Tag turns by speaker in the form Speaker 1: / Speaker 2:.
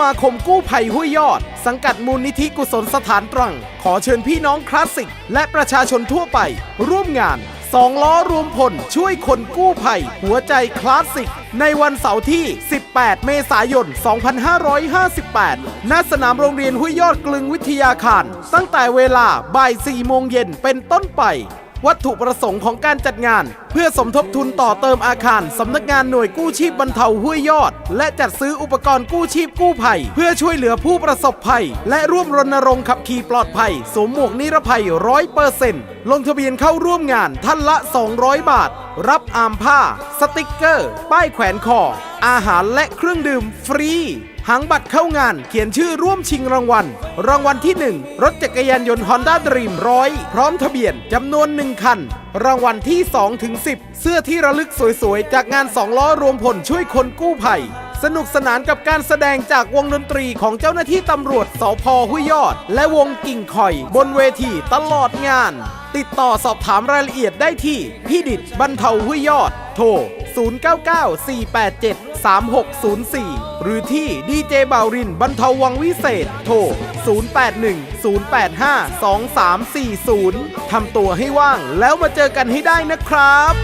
Speaker 1: มาคมกู้ภัยห้วยยอด สังกัดมูลนิธิกุศลสถานตรัง ขอเชิญพี่น้องคลาสสิก และประชาชนทั่วไป ร่วมงานสองล้อรวมพลช่วยคนกู้ภัย หัวใจคลาสสิก ในวันเสาร์ที่ 18 เมษายน 2558 ณ สนามโรงเรียนห้วยยอดกลึงวิทยาคาร ตั้งแต่เวลาบ่าย 4 โมงเย็นเป็นต้นไป วัตถุประสงค์ของการจัดงาน เพื่อสมทบทุนต่อเติมอาคารสำนักงานหน่วยกู้ชีพบรรเทาห้วยยอด และจัดซื้ออุปกรณ์กู้ชีพกู้ภัย เพื่อช่วยเหลือผู้ประสบภัย และร่วมรณรงค์ขับขี่ปลอดภัยสวมหมวกนิรภัยร้อยเปอร์เซ็นต์ ลงทะเบียนเข้าร่วมงานท่านละ 200 บาท รับอามผ้า สติกเกอร์ ป้ายแขวนคอ อาหารและเครื่องดื่มฟรี หางบัตรเข้างานเขียนชื่อร่วมชิงรางวัล รางวัลที่ 1 รถจักรยานยนต์ Honda Dream 100พร้อมทะเบียนจำนวน 1 คัน รางวัลที่ 2 ถึง 10 เสื้อที่ระลึกสวยๆ จากงาน 2 ล้อรวมผลช่วยคนกู้ภัย สนุกสนานกับการแสดงจากวงดนตรีของเจ้าหน้าที่ตำรวจสพห้วยยอด และวงกิ่งคอย บนเวทีตลอดงาน ติดต่อสอบถามรายละเอียดได้ที่ พี่ดิดบรรเทาห้วยยอด โทร 0994873604 หรือที่ดีเจบ่าวรินบรรเทาวังวิเศษ โทร 0810852340 ทำตัวให้ว่างแล้วมาเจอกันให้ได้นะครับ